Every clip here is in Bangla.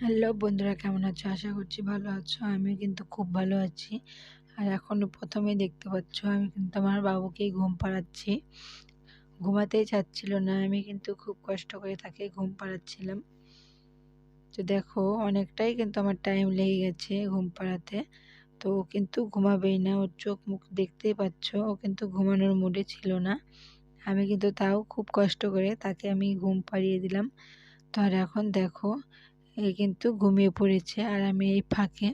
হ্যালো বন্ধুরা, কেমন আছো? আশা করছি ভালো আছো। আমি কিন্তু খুব ভালো আছি। আর এখন প্রথমেই দেখতে পাচ্ছ, আমি কিন্তু আমার বাবুকেই ঘুম পাড়াচ্ছি। ঘুমাতেই চাচ্ছিল না, আমি কিন্তু খুব কষ্ট করে তাকে ঘুম পাড়াচ্ছিলাম। তো দেখো, অনেকটাই কিন্তু আমার টাইম লেগে গেছে ঘুম পাড়াতে। তো ও কিন্তু ঘুমাবেই না, ওর চোখ মুখ দেখতেই পাচ্ছ, ও কিন্তু ঘুমানোর মুডে ছিল না। আমি কিন্তু তাও খুব কষ্ট করে তাকে আমি ঘুম পাড়িয়ে দিলাম। তো আর এখন দেখো কিন্তু ঘুমিয়ে পড়েছে আর আমি এই ফাঁকে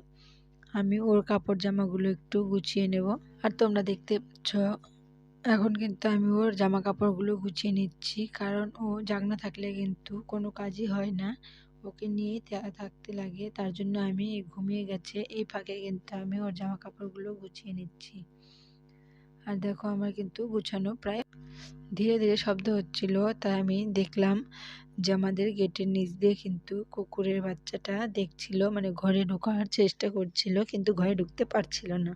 আমি ওর কাপড় জামাগুলো একটু গুছিয়ে নেব। আর তোমরা দেখতে পাচ্ছ, এখন কিন্তু আমি ওর জামা কাপড়গুলো গুছিয়ে নিচ্ছি, কারণ ও জাগনা থাকলে কিন্তু কোনো কাজই হয় না। ওকে নিয়েই থাকতে লাগে, তার জন্য আমি ঘুমিয়ে গেছে। এই ফাঁকে কিন্তু আমি ওর জামা কাপড়গুলো গুছিয়ে নিচ্ছি। আর দেখো আমার কিন্তু গুছানো প্রায় ধীরে ধীরে শব্দ হচ্ছিল, তাই আমি দেখলাম যে আমাদের গেটের নিচ দিয়ে কিন্তু কুকুরের বাচ্চাটা দেখছিল মানে ঘরে ঢোকার চেষ্টা করছিল, কিন্তু ঘরে ঢুকতে পারছিল না।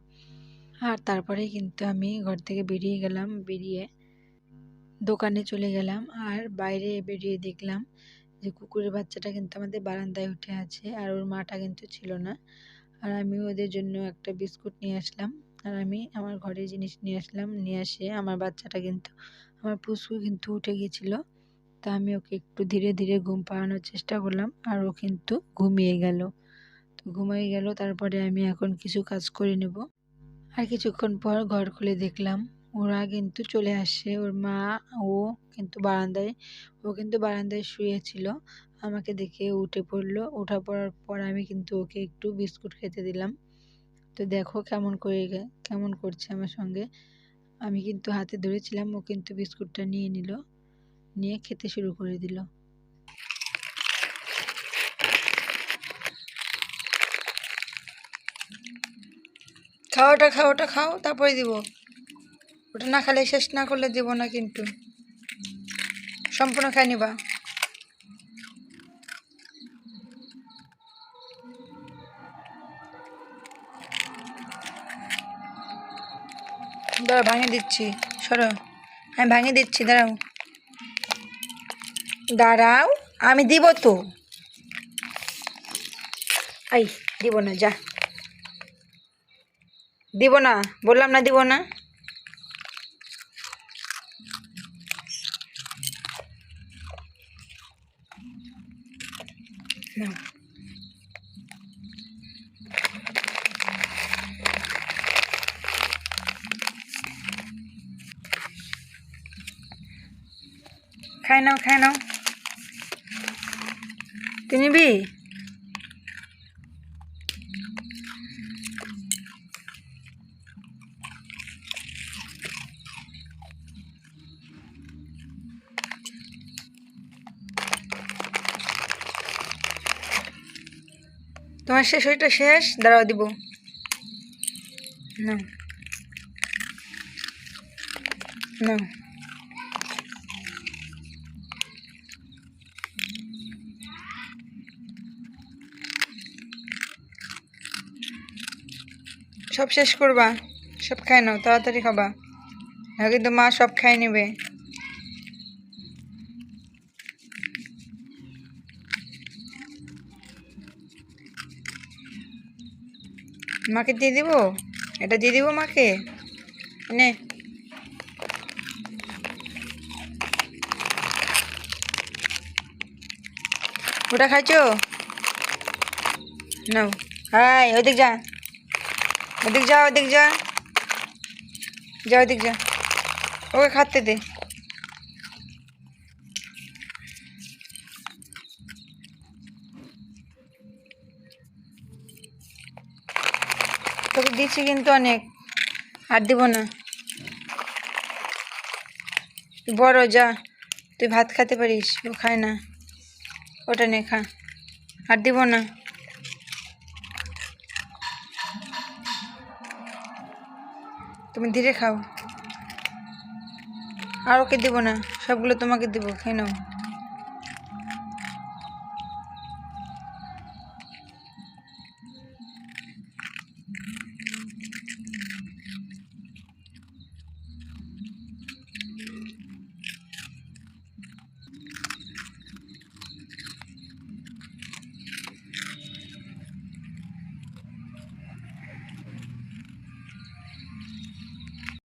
আর তারপরে কিন্তু আমি ঘর থেকে বেরিয়ে গেলাম, বেরিয়ে দোকানে চলে গেলাম, আর বাইরে বেরিয়ে দেখলাম যে কুকুরের বাচ্চাটা কিন্তু আমাদের বারান্দায় উঠে আছে, আর ওর মাটা কিন্তু ছিল না। আর আমি ওদের জন্য একটা বিস্কুট নিয়ে আসলাম। আর আমি আমার ঘরের জিনিস নিয়ে আসলাম, নিয়ে আসে আমার বাচ্চাটা কিন্তু, আমার পুষ্পু কিন্তু উঠে গিয়েছিল। তা আমি ওকে একটু ধীরে ধীরে ঘুম পাড়ানোর চেষ্টা করলাম আর ও কিন্তু ঘুমিয়ে গেল। তো ঘুমিয়ে গেল, তারপরে আমি এখন কিছু কাজ করে নেব। আর কিছুক্ষণ পর ঘর খুলে দেখলাম, ওরা কিন্তু চলে আসে। ওর মা, ও কিন্তু বারান্দায়, ও কিন্তু বারান্দায় শুয়েছিল আমাকে দেখে উঠে পড়ল। ওঠা পড়ার পর আমি কিন্তু ওকে একটু বিস্কুট খেতে দিলাম। তো দেখো কেমন করে কেমন করছে আমার সঙ্গে। আমি কিন্তু হাতে ধরেছিলাম, ও কিন্তু বিস্কুটটা নিয়ে নিল, নিয়ে খেতে শুরু করে দিল। খাও ওটা খাও ওটা, খাও, তারপরে দিব। ওটা না খালে শেষ না করলে দিব না কিন্তু। সম্পূর্ণ খাই নিবা। দাঁড়াও ভাঙে দিচ্ছি। সরো। আমি ভাঙে দিচ্ছি, দাঁড়াও। দাঁড়াও, আমি দিব তো। আই, দিব না, যা। দিব না, বললাম না দিব না। খাই নাও খাই নাও। তুই নিবি তোমার শেষ ওইটা শেষ? দাঁড়াও দিব। না না সব শেষ করবা? সব খাই নাও, তাড়াতাড়ি খাবা। না কিন্তু মা সব খাই নেবে? মাকে দিয়ে দিব? এটা দিয়ে দিব মাকে? নে। ওটা খাইছো? নাও। হাই ওদিক যা। ওদিক যা ওদিক যা যা ওদিক যা। ওকে খাতে দে। তোকে দিচ্ছি কিন্তু অনেক। আর দিব না। বড়, যা। তুই ভাত খেতে পারিস, ও খায় না। ওটা নে, খা। আর দিব না। তুমি ধীরে খাও। আর ওকে দেবো না সবগুলো তোমাকে দেবো খেয়ে নাও।